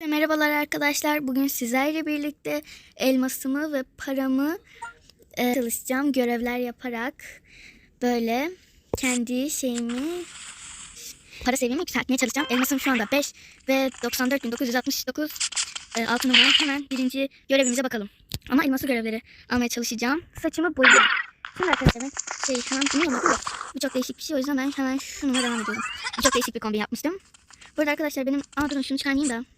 Merhabalar arkadaşlar. Bugün sizlerle birlikte elmasımı ve paramı e, çalışacağım. Görevler yaparak böyle kendi şeyimi para seviyemi yükseltmeye çalışacağım. Elmasım şu anda 5 ve 94.969 e, altın numara. Hemen birinci görevimize bakalım. Ama elması görevleri almaya çalışacağım. Saçımı boyayacağım. Şimdi arkadaşlar ben şey an bilmiyorum ama bu çok değişik bir şey. O yüzden ben hemen şununla devam ediyorum. Bu çok değişik bir kombi yapmıştım. Burada arkadaşlar benim... Aa durun şunu çıkarmayayım da.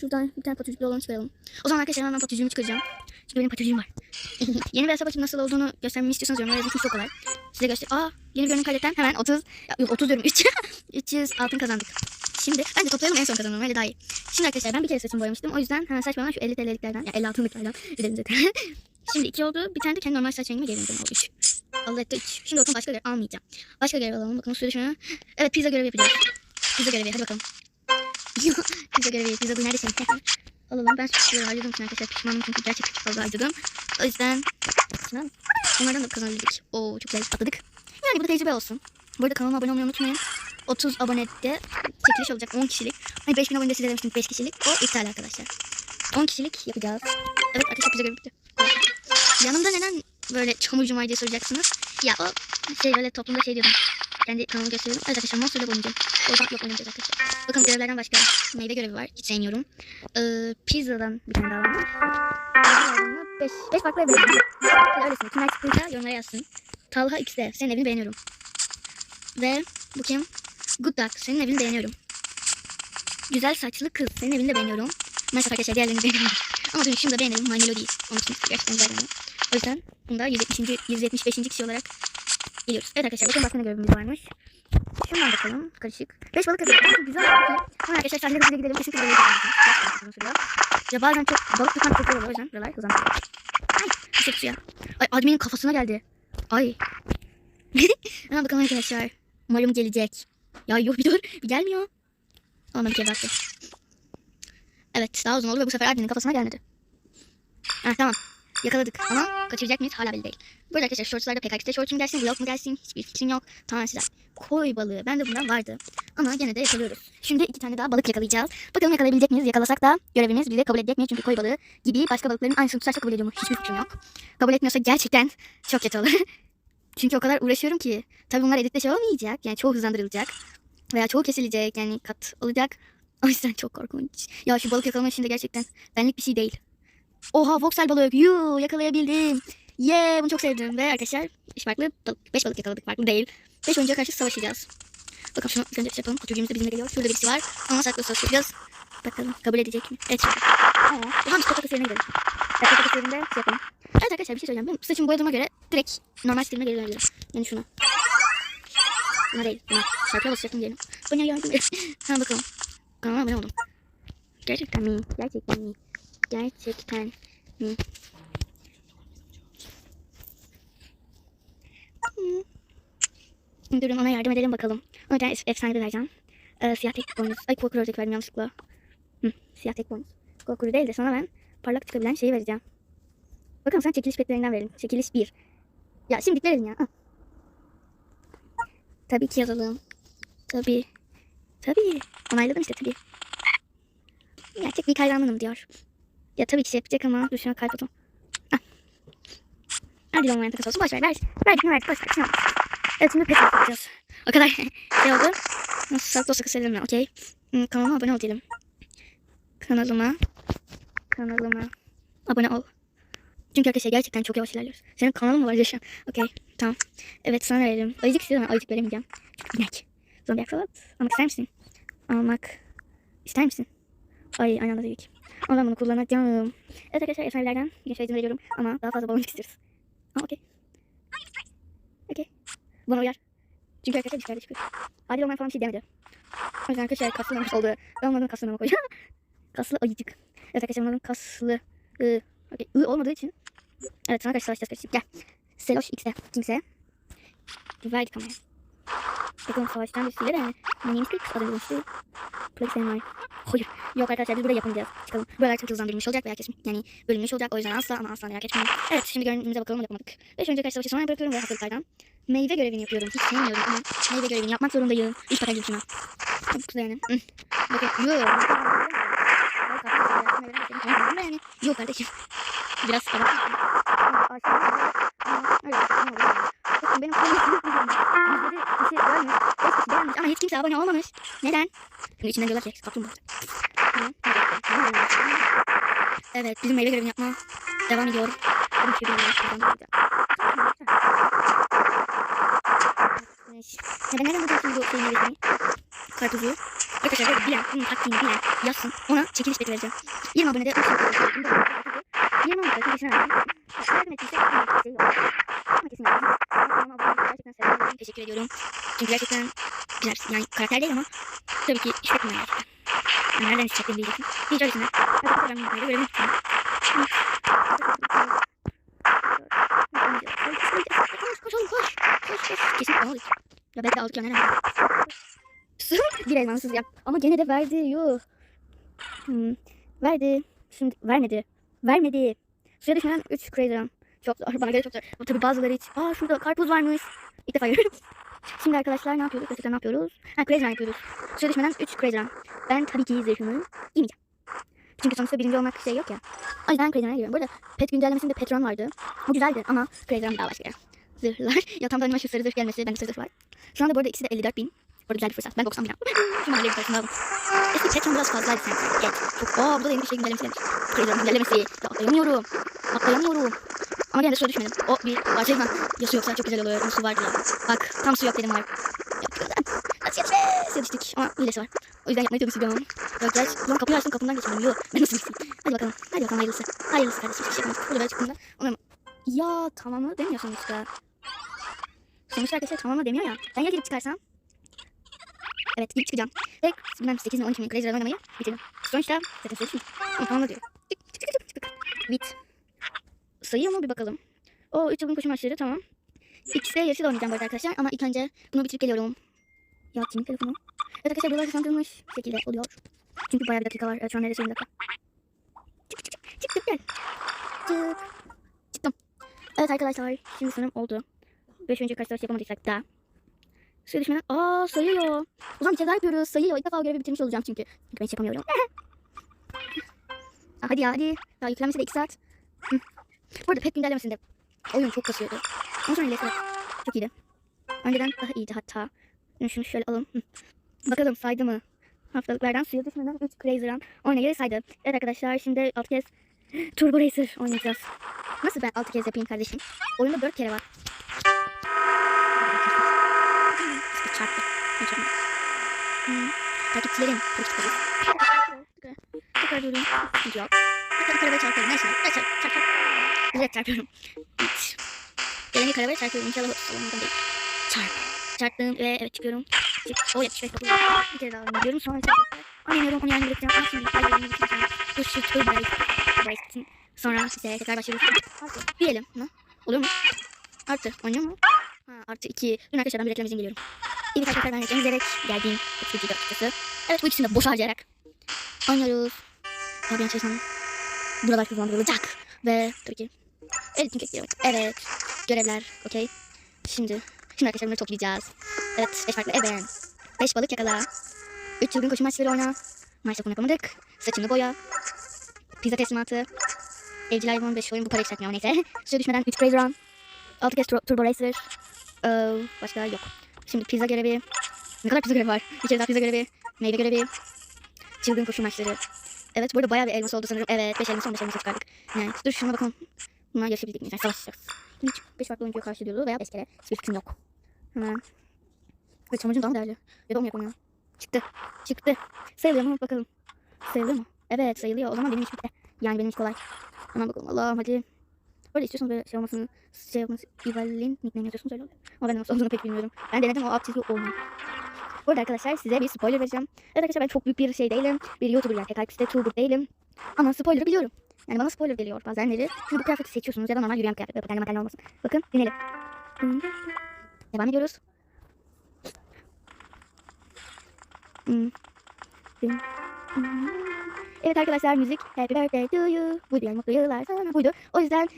Şuradan bir tane patücüklü olanı çıkaralım. O zaman arkadaşlar hemen patücüğümü çıkaracağım. Çünkü benim patücüğüm var. yeni bir hesap açıp nasıl olduğunu göstermemi istiyorsanız yorumlara yazın. Çünkü çok kolay. Size göster. Aa yeni görünüm kaydetten hemen 30... Yok 30 diyorum 3. 300 altın kazandık. Şimdi bence toplayalım en son kazanalım öyle daha iyi. Şimdi arkadaşlar ben bir kere saçımı boyamıştım. O yüzden hemen saç boyama şu 50 TL'liklerden. Ya 50 altınlıklardan. Gidelim zaten. Şimdi 2 oldu. Bir tane de kendi normal saç rengime geri döndüm oldu 3. Allah etti 3. Şimdi bakın başka görev almayacağım. Başka görev alalım. Bakın suyu şunu. Evet pizza görevi yapacağız. Pizza görevi hadi bakalım. Görevi. Pizza bu neredesin? Alalım. Ben suyu harcadım için arkadaşlar pişmanım çünkü gerçekten çok fazla harcadım. O yüzden Şuna- onlardan da kazanabildik. Oo çok güzel atladık. Yani bu da tecrübe olsun. Bu arada kanalıma abone olmayı unutmayın. 30 abonede çekiliş olacak 10 kişilik. Hani 5000 abonede size demiştim 5 kişilik. O iptal arkadaşlar. 10 kişilik yapacağız. Evet arkadaşlar göre bitti. Yanımda neden böyle çamurcum diye soracaksınız. Ya o şey böyle toplumda şey diyordum. Kendi kanalımı gösteriyorum. Evet arkadaşlar Monster'da oynayacağım. Oradan yok oynayacağız arkadaşlar. Bakın görevlerden başka meyve görevi var. Hiç sevmiyorum. Ee, pizzadan bir tane daha var. 5 5 farklı ev beğendim. Şöyle öylesine. Kimler çıktıysa yorumlara yazsın. Talha X'de. Senin evini beğeniyorum. Ve bu kim? Good Duck. Senin evini beğeniyorum. Güzel saçlı kız. Senin evini de beğeniyorum. Maalesef arkadaşlar diğerlerini beğeniyorum. Ama dün şunu da beğenelim. My Melody. Onun için gerçekten güzel beğendim. O yüzden bunda 170. 175. kişi olarak geliyoruz. Evet arkadaşlar bakın başka ne görevimiz varmış. Şundan bakalım. Karışık. 5 balık kazandık. Güzel. İyi. Hemen arkadaşlar sahile hızlı gidelim. Kesinlikle balık kazandık. Ya bazen çok balık tutan çok oluyor. O yüzden buralar hızlandı. Ay düşük suya. Ay adminin kafasına geldi. Ay. Hemen bakalım arkadaşlar. Umarım gelecek. Ya yok bir dur. Bir gelmiyor. Ama bir kere baktı. Evet daha uzun oldu ve bu sefer adminin kafasına gelmedi. Ha tamam. Yakaladık ama kaçıracak mıyız hala belli değil. Burada arkadaşlar shortslarda PKX'de shorts mu gelsin, vlog mu gelsin hiçbir fikrim yok. Tamamen size. Koy balığı. Ben de bundan vardı. Ama gene de yakalıyoruz. Şimdi iki tane daha balık yakalayacağız. Bakalım yakalayabilecek miyiz? Yakalasak da görevimiz bize kabul edecek mi? Çünkü koy balığı gibi başka balıkların aynısını tutarsa kabul ediyor mu? Hiçbir fikrim yok. Kabul etmiyorsa gerçekten çok kötü olur. Çünkü o kadar uğraşıyorum ki. Tabii bunlar editte şey olmayacak. Yani çoğu hızlandırılacak. Veya çoğu kesilecek. Yani kat olacak. O yüzden çok korkunç. Ya şu balık yakalama işinde gerçekten benlik bir şey değil. Oha voxel balık. Yuu yakalayabildim. Yeah bunu çok sevdim. Ve arkadaşlar 5 farklı balık. 5 balık yakaladık. Farklı değil. 5 oyuncuya karşı savaşacağız. Bakalım şunu önce şey yapalım. Kutucuğumuz da bizimle geliyor. Şurada birisi var. Ama saklı savaş yapacağız. Bakalım kabul edecek mi? Evet. Tamam. Tamam biz patates yerine gidelim. Evet, patates yerinde şey yapalım. Evet arkadaşlar bir şey söyleyeceğim. Benim saçımı boyadığıma göre direkt normal stilime geri dönebilirim. Yani şuna. Buna değil. Buna. Şarkıya basacaktım diyelim. Bana yardım et. Hemen bakalım. Kanalıma abone oldum. Gerçekten mi? Gerçekten mi? Gerçekten mi? Durun ona yardım edelim bakalım. Ona tane efsane vereceğim. Ee, siyah tek boynuz. Ay kol kuru ördek verdim yanlışlıkla. Hı, siyah tek boynuz. Kol kuru değil de sana ben parlak çıkabilen şeyi vereceğim. Bakalım sen çekiliş petlerinden verelim. Çekiliş 1. Ya şimdi verelim ya. Al. Tabii ki yazalım. Tabii. Tabii. Onayladım işte tabii. Gerçek bir hayranım diyor. Ya tabii ki şey yapacak ama dur şuna kalp atalım. Ah. Hadi olmayan takas olsun. Boş ver. Ver. Mi verdik. Boş ver. Şimdi Evet şimdi pes yapacağız. O kadar şey oldu. Nasıl sağlıklı olsa kısa edelim. Okey. Hmm, kanalıma abone ol diyelim. Kanalıma. Kanalıma. Abone ol. Çünkü arkadaşlar gerçekten çok yavaş ilerliyoruz. Senin kanalın mı var Yaşar? Okey. Tamam. Evet sana verelim. Ayıcık istiyorum ayıcık veremeyeceğim. Çünkü inek. Zombi aksalat. Almak ister misin? Almak ister misin? Ay aynı anda dedik. Ama ben bunu kullanacağım. Evet arkadaşlar efsanelerden genç izin. Ama daha fazla baloncuk istiyoruz. Ama okey. Okey. Bana uyar. Çünkü arkadaşlar dışarıda çıkıyor. Adil olmayan falan bir şey demedi. O yüzden arkadaşlar kaslı olmuş oldu. Ben onların kaslı nama koyacağım. kaslı ayıcık. Evet arkadaşlar onların kaslı. I. Okay. I olmadığı için. Evet sana karşı savaşacağız kardeşim. Gel. Seloş X'de. Kimse. Verdik kamerayı. Bakalım savaştan birisiyle de. Neymiş kız? Adını demişti. Plexen var. Hayır. Yok arkadaşlar biz burada yapamayacağız. Çıkalım. Buralar çok hızlandırılmış olacak veya kesmiş. Yani bölünmüş olacak. O yüzden asla ama asla merak etmeyin. Evet şimdi görünümüze bakalım yapamadık. Beş önce kaç savaşı sonra bırakıyorum ve hazırlıklardan. Meyve görevini yapıyorum. Hiç sevmiyorum ama meyve görevini yapmak zorundayım. İlk bakar şuna. Çok güzel yani. Hı. Bakın. Yoo. Yok kardeşim. Biraz para. Bakın benim kanalıma görmüş. Beş kişi beğenmiş ama hiç kimse abone olmamış. Neden? Şimdi içinden diyorlar ki kaplumbağa. Evet bizim meyve görevini yapma devam ediyor. Tabii ki ben nereden bulacaksın bu şeyin meyvesini? Karpuzu. Arkadaşlar bilen, bunun taktiğini bilen yazsın. Ona çekiliş beti vereceğim. 20 abonede 3 şey koyacağım. Bunu da yapacağım. 20 abonede çekilişine vereceğim. Yardım ettiyse bir şey yok. Ama kesin yardım. Kanalıma abone olmayı gerçekten seviyorum. Teşekkür ediyorum. Çünkü gerçekten güzel. Yani karakter değil ama tabii ki hissetmiyor gerçekten. Yani nereden hissettiğimi diyeceksin. Hiç öylesine. Bakalım ben böyle tutayım. Koş koş oğlum koş. Koş koş. Kesin aldık. Ya belki aldık ya nereden? bir elmansız yap. Ama gene de verdi. Yuh. Hmm. Verdi. Şimdi vermedi. Vermedi. Suya düşmeden 3 crazy Çok zor. Bana göre çok zor. Bu tabii bazıları hiç. Aa şurada karpuz varmış. İlk defa görüyorum. Şimdi arkadaşlar ne yapıyoruz? Gerçekten ne yapıyoruz? Ha crazy run yapıyoruz. Suya düşmeden 3 crazy run. Ben tabii ki zırhımı giymeyeceğim. Çünkü sonuçta birinci olmak şey yok ya. O yüzden crazy run'a giriyorum. Bu arada pet güncellemesinde Petron vardı. Bu güzeldi ama crazy run bir daha başka. Zırhlar. Yatağımda önüme şu sarı zırh gelmesi. Bende sarı zırh var. Şu anda bu arada ikisi de 54 bin. Bu arada güzel bir fırsat. Ben 90 bin aldım. Şunu halledip karşımda aldım. Eski Petron biraz fazlaydı sanki. Geç. Çok. Aa burada da yeni bir şey güncellemesi gelmiş. Crazy run güncellemesi. Ya atlayamıyorum. Atlayamıyorum. Ama gene de suya düşmedim. O bir parçayla ya su yoksa çok güzel oluyor. Ama su vardı ya. Bak tam su yok dedim var. Yaptık Nasıl yapacağız? Suya düştük ama hilesi var. O yüzden yapmayı çok istiyorum. Yok gel. Ulan kapıyı açtım kapından geçmedim. Yok. Ben nasıl geçtim? Hadi bakalım. Hadi bakalım hayırlısı. Hayırlısı kardeşim. Hiçbir şey yapmadık. Burada böyle çıktığında. Onu... Ya tamamı demiyor sonuçta. Sonuçta arkadaşlar tamamı demiyor ya. Ben ya girip çıkarsam. Evet girip çıkacağım. Ve bilmem 8 mi 12 mi Crazy Run oynamayı bitirdim. Sonuçta zaten söyledim. Ama tamamı diyor. Çık çık çık çık. Bit. Sayıyor mu bir bakalım. O 3 yılın koşu maçları tamam. İkisi de yarışı da oynayacağım bu arada arkadaşlar. Ama ilk önce bunu bitirip geliyorum. Ya kimin telefonu? Evet arkadaşlar buralar hızlandırılmış şekilde oluyor. Çünkü bayağı bir dakika var. Evet şu an neredeyse 20 dakika. Çık çık çık. Çık gel. Çık. Çıktım. Evet arkadaşlar şimdi sanırım oldu. 5 önce kaç savaş yapamadıysak da. Suya düşmeden. Aa sayıyor. O zaman bir kez yapıyoruz. Sayıyor. İlk defa o görevi bitirmiş olacağım çünkü. Çünkü ben hiç yapamıyorum. Aa, hadi ya hadi. Daha yüklenmesi de 2 saat. Bu arada pet güncellemesinde oyun çok kasıyordu. Ondan sonra ilerisi çok iyiydi. Önceden daha iyiydi hatta. Şunu şöyle alalım. Bakalım saydı mı? Haftalıklardan suya düşmeden 3 Crazy Run oynayı saydı. Evet arkadaşlar şimdi 6 kez Turbo Racer oynayacağız. Nasıl ben 6 kez yapayım kardeşim? Oyunda 4 kere var. Çarptı. Hmm. Takipçilerim. Takipçilerim. Tekrar durayım. Yok. Tekrar karabaya çarpıyorum. Neyse. Çarp çarp çarp. Direkt çarpıyorum. Evet. Geleni karabaya çarpıyorum. İnşallah salonumdan değil. Çarp. Çarptım ve evet çıkıyorum. Çık. O 75 kapı. Bir kere daha oynayıyorum. Sonra çarptım. Oynayamıyorum. Onu yani bırakacağım. Ama şimdi hayır oyunu bitireceğim. Bu şu. Brace bitsin. Sonra size tekrar başlıyoruz. Diyelim. Ne? Oluyor mu? Artı. Oynuyor mu? Ha, artı 2. Dün arkadaşlar ben bir reklam izin geliyorum. İyi bir arkadaşlar ben reklam izleyerek geldiğim etkileyiciydi açıkçası. Evet bu ikisini de boş harcayarak oynuyoruz. Tabii çalışmam. Buralar hızlandırılacak. Ve tabii ki editing ekliyorum. Evet. Görevler. Okey. Şimdi. Şimdi arkadaşlar bunları toplayacağız. Evet. 5 farklı eben. 5 balık yakala. 3 çılgın koşu maçları oyna. Maalesef bunu yapamadık. Saçını boya. Pizza teslimatı. Evcil hayvan 5 oyun bu para yükseltmiyor neyse. Suya düşmeden 3 crazy run. 6 kez tur- turbo racer. Ee, başka yok. Şimdi pizza görevi. Ne kadar pizza görevi var? Bir kere daha pizza görevi. Meyve görevi. Çılgın koşu maçları. Evet burada bayağı bir elmas oldu sanırım. Evet 5 elmas 15 elmas çıkardık. Yani dur şuna bakalım. Bunlar yaşayabilecek miyiz? Yani savaşacağız. Hiç 5 farklı oyuncuya karşı diyordu veya 5 kere. Hiçbir fikrim yok. Hemen. Ve çamurcum daha mı değerli? Ya da onu yapalım ya. Çıktı. Çıktı. Sayılıyor mu? Bakalım. Sayılıyor mu? Evet sayılıyor. O zaman benim iş bitti. Yani benim iş kolay. Hemen bakalım. Allah'ım hadi. Böyle istiyorsanız böyle şey olmasını, şey yapması, Evelyn nickname yazıyorsunuz öyle oluyor. Ama ben nasıl olduğunu pek bilmiyorum. Ben denedim o alt çizgi olmuyor. Bu arada arkadaşlar size bir spoiler vereceğim. Evet arkadaşlar ben çok büyük bir şey değilim. Bir YouTuber yani TKX'de tuber değilim. Ama spoiler biliyorum. Yani bana spoiler geliyor bazenleri. Şimdi bu kıyafeti seçiyorsunuz ya da normal yürüyen kıyafet. Böyle matenli olmasın. Bakın dinleyelim. Devam ediyoruz. Hmm. Hmm. Hmm. Evet arkadaşlar müzik Happy Birthday to you. Buydu yani mutlu yıllar sana buydu. O yüzden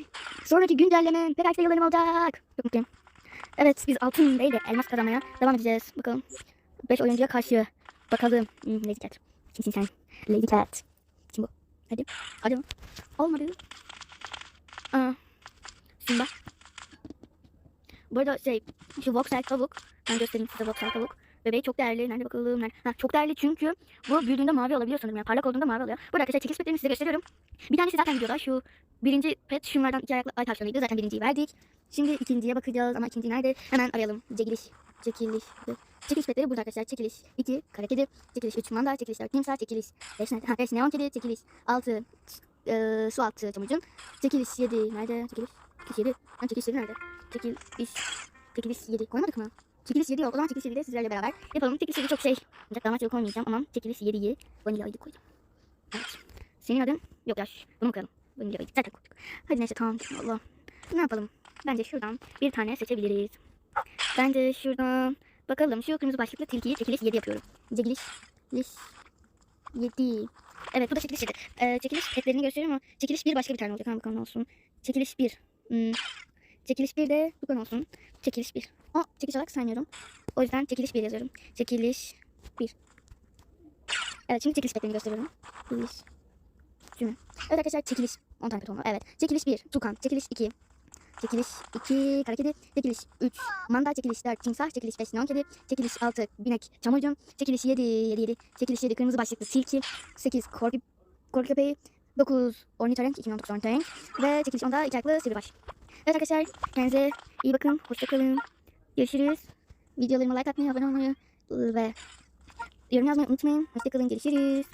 sonraki güncelleme PKX'de yıllarım olacak. Çok mutluyum. Evet biz altın değil de elmas kazanmaya devam edeceğiz. Bakalım. 5 oyuncuya karşı. Bakalım. Hmm, Lady Cat. Kimsin sen? Lady Cat. Kim bu? Hadi. Hadi. Olmadı. Aa. Simba. Bu arada şey şu Voxel tavuk. Ben göstereyim size Voxel tavuk. Bebeği çok değerli. Nerede bakalım? Nerede? Ha, çok değerli çünkü bu büyüdüğünde mavi olabiliyor sanırım. Yani parlak olduğunda mavi oluyor. Burada arkadaşlar çekiş petlerini size gösteriyorum. Bir tanesi zaten videoda. Şu birinci pet şunlardan iki ayaklı ay tavşanıydı. Zaten birinciyi verdik. Şimdi ikinciye bakacağız ama ikinci nerede? Hemen arayalım. Çekiliş. Çekiliş. Çekiliş petleri burada arkadaşlar. Çekiliş 2 kara kedi. Çekiliş 3 manda. Çekiliş 4 timsah. Çekiliş 5 nerede? Ha 5 neon kedi. Çekiliş 6 e, su altı çamucun. Çekiliş 7 nerede? Çekiliş. Çekiliş 7. Lan çekiliş 7 nerede? Çekiliş. Çekiliş 7. Koymadık mı? Çekiliş 7 yok. O zaman çekiliş 7'de sizlerle beraber yapalım. Çekiliş 7 çok şey. Ancak damat yolu koymayacağım ama çekiliş 7'yi vanilyaydı koydum. Evet. Senin adın? Yok ya. şş, Bunu koyalım? Vanilyaydı. Zaten koyduk. Hadi neyse tamam. Allah. Ne yapalım? Bence şuradan bir tane seçebiliriz. Bence şuradan bakalım. Şu kırmızı başlıklı tilkiyi çekiliş 7 yapıyorum. Çekiliş. Liş. 7. Evet bu da çekiliş 7. Ee, çekiliş petlerini gösteriyor ama çekiliş 1 başka bir tane olacak. Ha bakalım olsun. Çekiliş 1. Hmm. Çekiliş 1 de bu kadar olsun. Çekiliş 1. O çekiliş olarak saymıyorum. O yüzden çekiliş 1 yazıyorum. Çekiliş 1. Evet şimdi çekiliş petlerini gösteriyorum. Çekiliş. Cümle. Evet arkadaşlar çekiliş. 10 tane pet olmalı. Evet. Çekiliş 1. Tukan. Çekiliş 2. Çekiliş 2 kara kedi, çekiliş 3 manda, çekiliş 4 timsah, çekiliş 5 neon kedi, çekiliş 6 binek çamurcun, çekiliş 7 7 7, çekiliş 7 kırmızı başlıklı tilki, 8 korku, korku köpeği, 9 ornitorenk 2019 ornitorenk ve çekiliş 10'da iki ayaklı sivribaş. Evet arkadaşlar kendinize iyi bakın, hoşçakalın, görüşürüz. Videolarıma like atmayı, abone olmayı ve yorum yazmayı unutmayın. Hoşçakalın, görüşürüz.